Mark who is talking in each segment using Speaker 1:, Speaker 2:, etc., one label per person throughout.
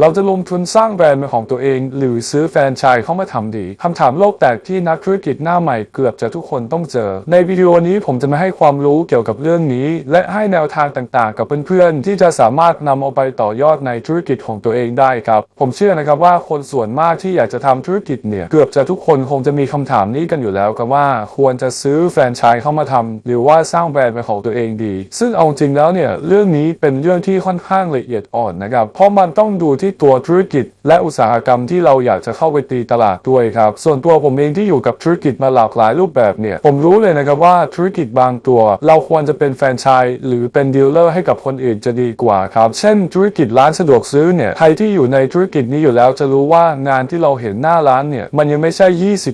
Speaker 1: เราจะลงทุนสร้างแบรนด์เป็นของตัวเอง หรือซื้อแฟรนไชส์เข้ามาทำดีคำถามโลกแตกที่นักธุรกิจหน้าใหม่เกือบจะทุกคนต้องเจอ ในวิดีโอนี้ผมจะมาให้ความรู้เกี่ยวกับเรื่องนี้ และให้แนวทางต่างๆ กับเพื่อนๆ ที่จะสามารถนำเอาไปต่อยอดในธุรกิจของตัวเองได้ครับ ผมเชื่อนะครับว่าคนส่วนมากที่อยากจะทำธุรกิจเนี่ยเกือบจะทุกคนคงจะมีคำถามนี้กันอยู่แล้วครับว่าควรจะซื้อแฟรนไชส์เข้ามาทำหรือว่าสร้างแบรนด์เป็นของตัวเองดี ซึ่งเอาจริงแล้วเนี่ยเรื่องนี้เป็นเรื่องที่ค่อนข้างละเอียดอ่อนนะครับเพราะมันต้องดูที่ตัวธุรกิจ และอุตสาหกรรมที่เราอยากจะเข้าไปตีตลาดด้วยครับ ส่วนตัวผมเองที่อยู่กับธุรกิจมาหลากหลายรูปแบบเนี่ยผมรู้เลยนะครับว่าธุรกิจบางตัว เราควรจะเป็นแฟรนไชส์หรือเป็นดีลเลอร์ให้กับคนอื่นจะดีกว่าครับ เช่น ธุรกิจร้านสะดวกซื้อเนี่ยใครที่อยู่ในธุรกิจนี้อยู่แล้วจะรู้ว่างานที่เราเห็นหน้าร้านเนี่ยมันยังไม่ใช่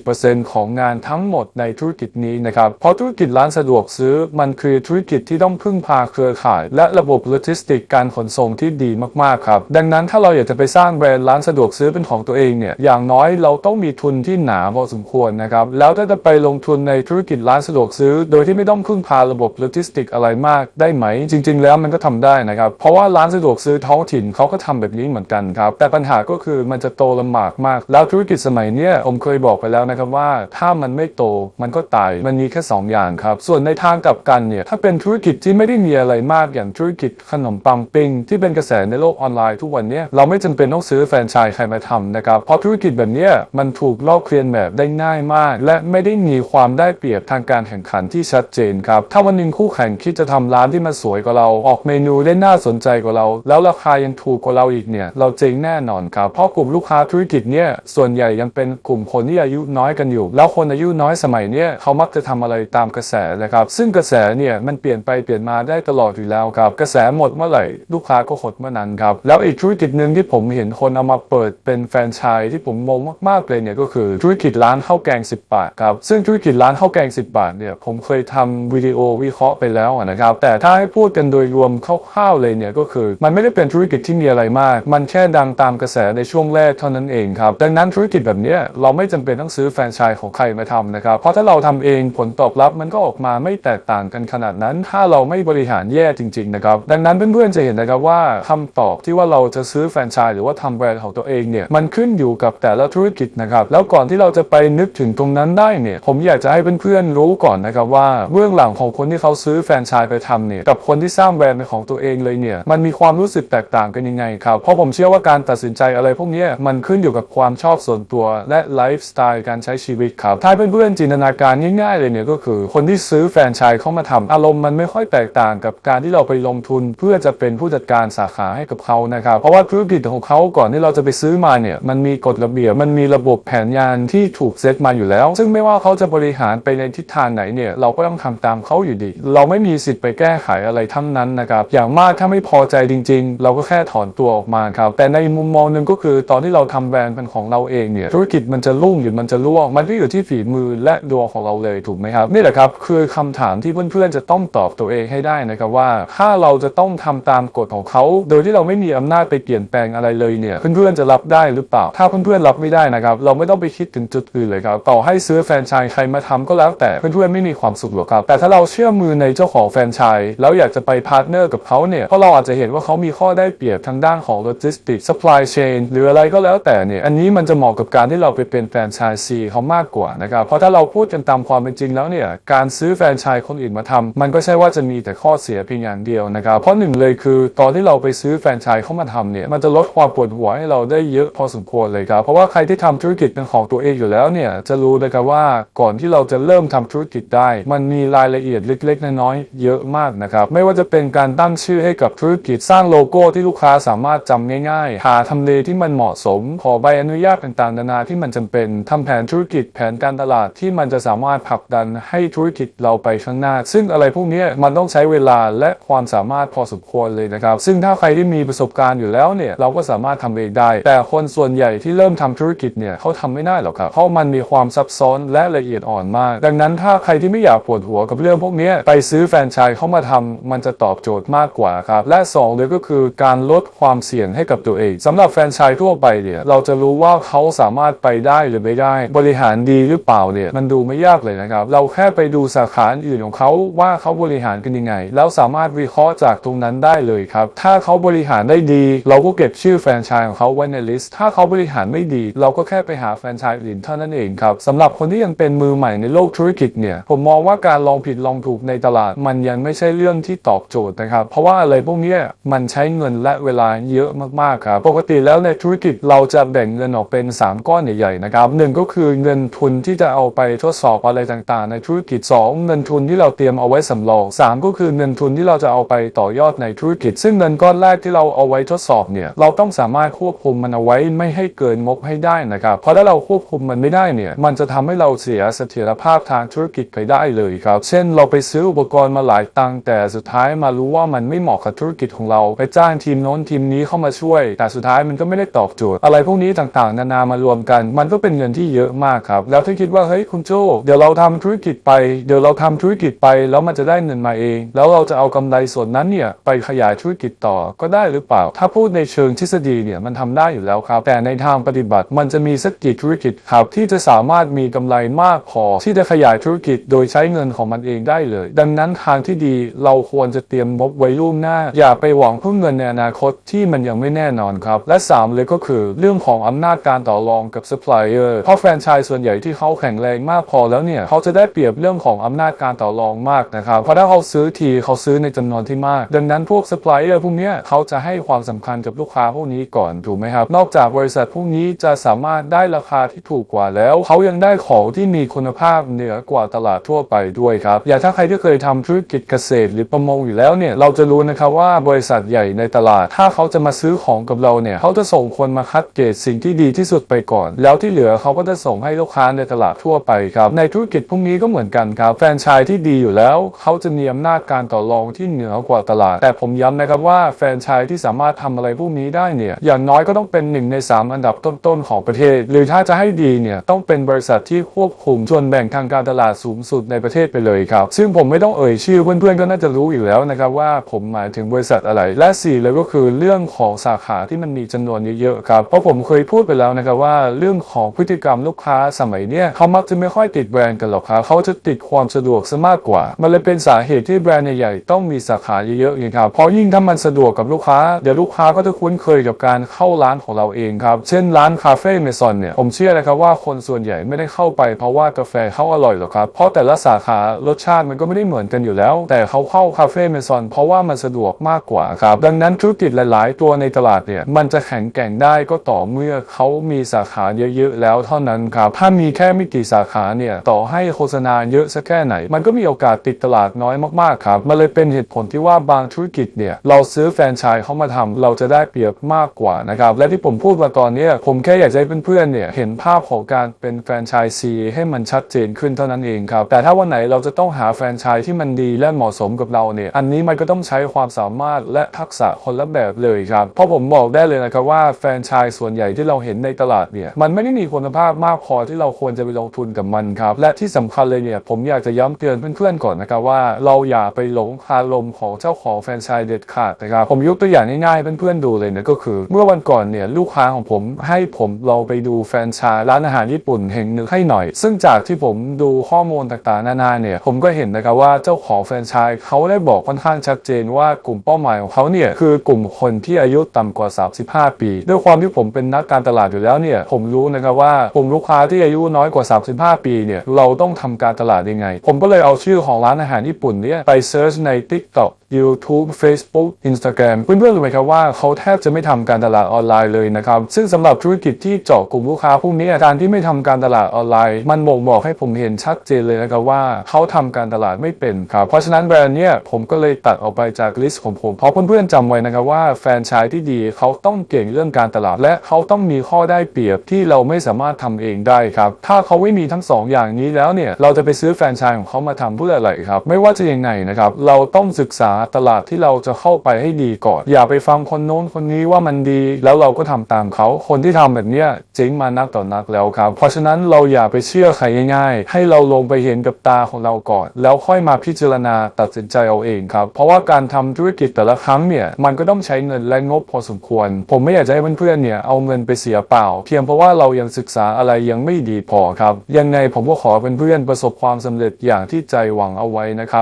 Speaker 1: 20%ของงานทั้งหมดในธุรกิจนี้นะครับ เพราะธุรกิจร้านสะดวกซื้อ มันคือธุรกิจที่ต้องพึ่งพาเครือข่าย และระบบโลจิสติกการขนส่งที่ดีมากๆครับ ดังนั้นถ้าเราอยากจะไปสร้างแบรนด์ร้านสะดวกซื้อเป็นของตัวเองเนี่ยอย่างน้อยเราต้องมีทุนที่หนาพอสมควรนะครับแล้วถ้าจะไปลงทุนในธุรกิจร้านสะดวกซื้อ โดยที่ไม่ต้องพึ่งพาระบบโลจิสติกอะไรมากได้ไหม จริง ๆ แล้วมันก็ทำได้นะครับเพราะว่าร้านสะดวกซื้อท้องถิ่นเขาก็ทำแบบนี้เหมือนกันครับแต่ปัญหาก็คือมันจะโตลำบากมาก แล้วธุรกิจสมัยเนี้ยผมเคยบอกไปแล้วนะครับว่า ถ้ามันไม่โตมันก็ตายมันมีแค่ 2 อย่างครับส่วนในทางกลับกันเนี่ยถ้าเป็นธุรกิจที่ไม่ได้มีอะไรมากอย่างธุรกิจขนมปังปิ้งที่เป็นกระแสในโลกออนไลน์ทุกวันนี้ยเราไม่จำเป็นต้องซื้อแฟรนไชส์ใครมาทำนะครับ เพราะธุรกิจแบบนี้มันถูกลอกเลียนแบบได้ง่ายมาก และไม่ได้มีความได้เปรียบทางการแข่งขันที่ชัดเจนครับ ถ้าวันหนึ่งคู่แข่งคิดจะทำร้านที่มันสวยกว่าเรา ออกเมนูได้น่าสนใจกว่าเรา แล้วราคายังถูกกว่าเราอีกเนี่ย เราเจ๊งแน่นอนครับ เพราะกลุ่มลูกค้าธุรกิจเนี่ยส่วนใหญ่ยังเป็นกลุ่มคนที่อายุน้อยกันอยู่ แล้วคนอายุน้อยสมัยเนี้ยเขามักจะทำอะไรตามกระแสนะครับ ซึ่งกระแสเนี่ยมันเปลี่ยนไปเปลี่ยนมาได้ตลอดอยู่แล้วครับ กระแสหมดเมื่อไหร่ลูกค้าก็หดเมื่อนั้นครับ แล้วอีกธุรกิจหนึ่งที่ผมเห็นคนเอามาเปิดเป็นแฟรนไชส์ที่ผมงงมากๆเลยเนี่ยก็คือธุรกิจร้านข้าวแกง 10 บาทครับซึ่งธุรกิจร้านข้าวแกง 10 บาทเนี่ยผมเคยทำวิดีโอวิเคราะห์ไปแล้วนะครับแต่ถ้าให้พูดกันโดยรวมคร่าวๆเลยเนี่ยก็คือ มันไม่ได้เป็นธุรกิจที่มีอะไรมาก มันแค่ดังตามกระแสในช่วงแรกเท่านั้นเองครับดังนั้นธุรกิจแบบเนี้ยเราไม่จำเป็นต้องซื้อแฟรนไชส์ของใครมาทำนะครับเพราะถ้าเราทำเองผลตอบรับมันก็ออกมาไม่แตกต่างกันขนาดนั้น ถ้าเราไม่บริหารแย่จริงๆนะครับดังนั้นเพื่อนๆจะเห็นนะครับว่าคำตอบที่ว่าเราจะซื้อแฟรนไชส์หรือว่าทำแบรนด์ของตัวเองเนี่ยมันขึ้นอยู่กับแต่ละธุรกิจนะครับแล้วก่อนที่เราจะไปนึกถึงตรงนั้นได้เนี่ยผมอยากจะให้เพื่อนๆรู้ก่อนนะครับว่าเบื้องหลังของคนที่เขาซื้อแฟรนไชส์ไปทำเนี่ยกับคนที่สร้างแบรนด์เป็นของตัวเองเลยเนี่ยมันมีความรู้สึกแตกต่างกันยังไงครับเพราะผมเชื่อว่าการตัดสินใจอะไรพวกนี้มันขึ้นอยู่กับความชอบส่วนตัวและไลฟ์สไตล์การใช้ชีวิตครับถ้าเพื่อนๆจินตนาการง่ายๆเลยเนี่ยก็คือ คนที่ซื้อแฟรนไชส์เข้ามาทำอารมณ์มันไม่ค่อยแตกต่างกับการที่เราไปลงทุน เพื่อจะเป็นผู้จัดการสาขาให้กับเขานะครับเพราะว่าธุรกิจของเขาก่อนที่เราจะไปซื้อมาเนี่ยมันมีกฎระเบียบมันมีระบบแผนงานที่ถูกเซตมาอยู่แล้ว ซึ่งไม่ว่าเขาจะบริหารไปในทิศทางไหนเนี่ยเราก็ต้องทำตามเขาอยู่ดี เราไม่มีสิทธิ์ไปแก้ไขอะไรทั้งนั้นนะครับอย่างมากถ้าไม่พอใจจริง ๆ เราก็แค่ถอนตัวออกมาครับแต่ในมุมมองหนึ่งก็คือตอนที่เราทำแบรนด์เป็นของเราเองเนี่ยธุรกิจมันจะรุ่งหรือมันจะร่วงมันก็อยู่ที่ฝีมือและดวงของเราเลยถูกไหมครับนี่แหละครับคือคำถามที่เพื่อนๆจะต้องตอบตัวเองให้ได้นะครับว่า ถ้าเราจะต้องทำตามกฎของเขา โดยที่เราไม่มีอำนาจไปเปลี่ยนแปลงอะไรเลยเนี่ยเพื่อนๆจะรับได้หรือเปล่า ถ้าเพื่อนๆรับไม่ได้นะครับเราไม่ต้องไปคิดถึงจุดอื่นเลยครับต่อให้ซื้อแฟรนไชส์ใครมาทำก็แล้วแต่เพื่อนๆไม่มีความสุขหรอกครับแต่ถ้าเราเชื่อมือในเจ้าของแฟรนไชส์แล้วอยากจะไปพาร์ทเนอร์กับเขาเนี่ยเพราะเราอาจจะเห็นว่าเขามีข้อได้เปรียบทางด้านของโลจิสติก supply chain หรืออะไรก็แล้วแต่เนี่ยอันนี้มันจะเหมาะกับการที่เราไปเป็นแฟรนไชส์ซีเขามากกว่านะครับเพราะถ้าเราพูดกันตามความเป็นจริงแล้วเนี่ยการซื้อแฟรนไชส์คนอื่นมาทำมันก็ใช่ว่าจะมีแต่ข้อเสียเพียงอย่างเดียวนะครับเพราะหนึ่งเลยคือตอนที่เราไปซื้อแฟรนไชส์เข้ามาทำเนี่ยมันจะลดความปวดหัวให้เราได้เยอะพอสมควรเลยครับ เพราะว่าใครที่ทำธุรกิจเป็นของตัวเองอยู่แล้วเนี่ยจะรู้เลยครับว่าก่อนที่เราจะเริ่มทำธุรกิจได้ มันมีรายละเอียดเล็กๆน้อยๆเยอะมากนะครับไม่ว่าจะเป็นการตั้งชื่อให้กับธุรกิจสร้างโลโก้ที่ลูกค้าสามารถจำง่ายๆ หาทำเลที่มันเหมาะสม ขอใบอนุญาตต่างๆนานาที่มันจำเป็นทำแผนธุรกิจแผนการตลาดที่มันจะสามารถผลักดันให้ธุรกิจเราไปข้างหน้า ซึ่งอะไรพวกนี้มันต้องใช้เวลาและความสามารถพอสมควรเลยนะครับ ซึ่งถ้าใครที่มีประสบการณ์อยู่แล้วเนี่ยเราก็สามารถทำเองได้ แต่คนส่วนใหญ่ที่เริ่มทำธุรกิจเนี่ยเขาทำไม่ได้หรอกครับเพราะมันมีความซับซ้อนและละเอียดอ่อนมาก ดังนั้นถ้าใครที่ไม่อยากปวดหัวกับเรื่องพวกนี้ไปซื้อแฟรนไชส์เข้ามาทำมันจะตอบโจทย์มากกว่าครับและสองเลยก็คือการลดความเสี่ยงให้กับตัวเองสำหรับแฟรนไชส์ทั่วไปเนี่ยเราจะรู้ว่าเขาสามารถไปได้หรือไม่ได้ บริหารดีหรือเปล่าเนี่ยมันดูไม่ยากเลยนะครับเราแค่ไปดูสาขาอื่นของเขาว่าเขาบริหารกันยังไง แล้วสามารถวิเคราะห์จากตรงนั้นได้เลยครับถ้าเขาบริหารได้ดี เราก็เก็บชื่อแฟรนไชส์ของเขาไว้ในลิสต์ ถ้าเขาบริหารไม่ดี เราก็แค่ไปหาแฟรนไชส์อื่นเท่านั้นเองครับสำหรับคนที่ยังเป็นมือใหม่ในโลกธุรกิจเนี่ย ผมมองว่าการลองผิดลองถูกในตลาด มันยังไม่ใช่เรื่องที่ตอบโจทย์นะครับ เพราะว่าอะไรพวกนี้มันใช้เงินและเวลาเยอะมากๆครับ ปกติแล้วในธุรกิจเราจะแบ่งเงินออกเป็น 3 ก้อนใหญ่ๆนะครับหนึ่งก็คือเงินทุนที่จะเอาไปทดสอบอะไรต่างๆ ในธุรกิจ 2 เงินทุนที่เราเตรียมเอาไว้สำรอง3ก็คือเงินทุนที่เราจะเอาไปต่อยอดในธุรกิจ ซึ่งเงินก้อนแรกที่เราเอาไว้ทดสอบเนี่ยเราต้องสามารถควบคุมมันเอาไว้ไม่ให้เกินงบให้ได้นะครับ เพราะถ้าเราควบคุมมันไม่ได้เนี่ย มันจะทำให้เราเสียเสถียรภาพทางธุรกิจไปได้เลยครับ เช่น เราไปซื้ออุปกรณ์มาหลายตังค์แต่สุดท้ายมารู้ว่ามันไม่เหมาะกับธุรกิจของเรา ไปจ้างทีมโน้นทีมนี้เข้ามาช่วย แต่สุดท้ายมันก็ไม่ได้ตอบโจทย์ อะไรพวกนี้ต่างๆ นานามารวมกัน มันก็เป็นเงินที่เยอะมากครับ แล้วถ้าคิดว่าเฮ้ยคุณโจเดี๋ยวเราทำธุรกิจไป เดี๋ยวเราทำธุรกิจไป แล้วมันจะได้เงินมาเอง แล้วเราจะเอากำไรส่วนนั้นเนี่ยไปขยายธุรกิจต่อก็ได้หรือเปล่า ถ้าพูดในเชิงทฤษฎีเนี่ยมันทำได้อยู่แล้วครับ แต่ในทางปฏิบัติมันจะมีสักกี่ธุรกิจครับที่จะสามารถมีกำไรมากพอ ที่จะขยายธุรกิจโดยใช้เงินของมันเองได้เลย ดังนั้นทางที่ดีเราควรจะเตรียมงบไว้ล่วงหน้า อย่าไปหวังเพึ่งเงินในอนาคตที่มันยังไม่แน่นอนครับ และ 3 เลยก็คือเรื่องของอำนาจการต่อรองกับซัพพลายเออร์เพราะแฟรนไชส์ส่วนใหญ่ที่เขาแข็งแรงมากพอแล้วเนี่ยเขาจะได้เปรียบเรื่องของอำนาจการต่อรองมากนะครับเพราะถ้าเขาซื้อทีเขาซื้อในจำนวนที่มาก ดังนั้นพวกซัพพลายเออร์พวกเนี้ยเขาจะให้ความสำคัญกับลูกค้าพวกนี้ก่อนถูกไหมครับ นอกจากบริษัทพวกนี้จะสามารถได้ราคาที่ถูกกว่าแล้ว เขายังได้ของที่มีคุณภาพเหนือกว่าตลาดทั่วไปด้วยครับ อย่างถ้าใครที่เคยทำธุรกิจเกษตรหรือประมงอยู่แล้วเนี่ยเราจะรู้นะครับว่าบริษัทใหญ่ในตลาด ถ้าเขาจะมาซื้อของกับเราเนี่ยเขาจะส่งคนมาคัดเกรดสิ่งที่ดีที่สุดไปก่อน แล้วที่เหลือเขาก็จะส่งให้ลูกค้าในตลาดทั่วไปครับในธุรกิจพวกนี้ก็เหมือนกันครับ แฟนชส์ที่ดีอยู่แล้ว เขาจะมีอำนาจการต่อรองที่เหนือกว่าตลาด แต่ผมย้ำนะครับว่าแฟนชส์ที่สามารถทำอะไรพวกนี้ได้เนี่ยอย่างน้อยก็ต้องเป็นหนึ่งใน 3 อันดับต้นๆของประเทศ หรือถ้าจะให้ดีเนี่ยต้องเป็นบริษัทที่ควบคุมส่วนแบ่งทางการตลาดสูงสุดในประเทศไปเลยครับซึ่งผมไม่ต้องเอ่ยชื่อเพื่อนๆก็น่าจะรู้อยู่แล้วนะครับว่าผมหมายถึงบริษัทอะไร และ 4 เลยก็คือเรื่องของสาขาที่มันมีจำนวนเยอะๆครับเพราะผมเคยพูดไปแล้วนะครับว่าเรื่องของพฤติกรรมลูกค้าสมัยเนี้ยเขามักจะไม่ค่อยติดแบรนด์กันหรอกครับเขาจะติดความสะดวกซะมากกว่า มันเลยเป็นสาเหตุที่แบรนด์ใหญ่ๆต้องมีสาขาเยอะๆไงครับเพราะยิ่งถ้ามันสะดวกกับลูกค้าเดี๋ยวลูกค้าก็จะคุ้นเคยกับการเข้าร้านของเราเองครับ เช่นร้านคาเฟ่เมซอนเนี่ย ผมเชื่อนะครับว่าคนส่วนใหญ่ไม่ได้เข้าไปเพราะว่ากาแฟเขาอร่อยหรอกครับ เพราะแต่ละสาขารสชาติมันก็ไม่ได้เหมือนกันอยู่แล้ว แต่เขาเข้าคาเฟ่เมซอนเพราะว่ามันสะดวกมากกว่าครับ ดังนั้นธุรกิจหลาย ๆ ตัวในตลาดเนี่ยมันจะแข็งแกร่งได้ก็ต่อเมื่อเขามีสาขาเยอะ ๆ แล้วเท่านั้นครับ ถ้ามีแค่ไม่กี่สาขาเนี่ยต่อให้โฆษณาเยอะสักแค่ไหน มันก็มีโอกาสติดตลาดน้อยมาก ๆ ครับ มันเลยเป็นเหตุผลที่ว่าบางธุรกิจเนี่ยเราซื้อแฟรนไชส์เข้ามาทำเราจะได้เปรียบมากกว่านะครับ และที่ผมพูดมาตอนนี้ผมแค่อยากจะให้เพื่อนๆเนี่ยเห็นภาพของการเป็นแฟรนไชส์ซีให้มันชัดเจนขึ้นเท่านั้นเองครับ แต่ถ้าวันไหนเราจะต้องหาแฟรนไชส์ที่มันดีและเหมาะสมกับเราเนี่ยอันนี้มันก็ต้องใช้ความสามารถและทักษะคนละแบบเลยครับเพราะผมบอกได้เลยนะครับว่าแฟรนไชส์ส่วนใหญ่ที่เราเห็นในตลาดเนี่ยมันไม่ได้มีคุณภาพมากพอที่เราควรจะไปลงทุนกับมันครับและที่สำคัญเลยเนี่ยผมอยากจะย้ำเตือนเพื่อนๆก่อนนะครับว่าเราอย่าไปหลงคาลมของเจ้าของแฟรนไชส์เด็ดขาดนะครับผมยกตัวอย่างง่ายๆเพื่อนๆดูเลยนะก็คือ เมื่อวันก่อนเนี่ยลูกค้าของผมให้ผมเราไปดูแฟรนไชส์ร้านอาหารญี่ปุ่นแห่งหนึ่งให้หน่อย ซึ่งจากที่ผมดูข้อมูลต่างๆนานาเนี่ยผมก็เห็นนะครับว่าเจ้าของแฟรนไชส์เขาได้บอกค่อนข้างชัดเจนว่ากลุ่มเป้าหมายของเขาเนี่ยคือกลุ่มคนที่อายุต่ำกว่า 35 ปี ด้วยความที่ผมเป็นนักการตลาดอยู่แล้วเนี่ยผมรู้นะครับว่ากลุ่มลูกค้าที่อายุน้อยกว่า 35 ปีเนี่ย เราต้องทำการตลาดยังไง ผมก็เลยเอาชื่อของร้านอาหารญี่ปุ่นเนี่ยไปเซิร์ชใน TikTok YouTube Facebook Instagram เพื่อนๆรู้ไหมครับว่าเขาแทบจะไม่ทำการตลาดออนไลน์เลยนะครับ ซึ่งสำหรับธุรกิจที่เจาะกลุ่มลูกค้าพวกนี้การที่ไม่ทำการตลาดออนไลน์ มันบ่งบอกให้ผมเห็นชัดเจนเลยนะครับว่าเขาทำการตลาดไม่เป็นครับเพราะฉะนั้นแบรนด์เนี่ยผมก็เลยตัดออกไปจากลิสต์ของผมเพราะเพื่อนๆจำไว้นะครับว่าแฟนชส์ที่ดีเขาต้องเก่งเรื่องการตลาด และเขาต้องมีข้อได้เปรียบที่เราไม่สามารถทำเองได้ครับถ้าเขาไม่มีทั้งสองอย่างนี้แล้วเนี่ยเราจะไปซื้อแฟนชส์ของเขามาทำเพื่ออะไรครับไม่ว่าจะยังไงนะครับเราต้องศึกษาตลาดที่เราจะเข้าไปให้ดีก่อน อย่าไปฟังคนโน้นคนนี้ว่ามันดีแล้วเราก็ทำตามเขา คนที่ทำแบบเนี้ยเจ๊งมานักต่อนักแล้วครับ เพราะฉะนั้นเราอย่าไปเชื่อใครง่ายๆ ให้เราลงไปเห็นกับตาของเราก่อน แล้วค่อยมาพิจารณาตัดสินใจเอาเองครับ เพราะว่าการทำธุรกิจแต่ละครั้งเนี่ยมันก็ต้องใช้เงินและงบพอสมควร ผมไม่อยากจะให้เพื่อนๆเนี่ยเอาเงินไปเสียเปล่า เพียงเพราะว่าเรายังศึกษาอะไรยังไม่ดีพอครับ ยังไงผมก็ขอเพื่อนๆประสบความสำเร็จอย่างที่ใจหวังเอาไว้นะครับ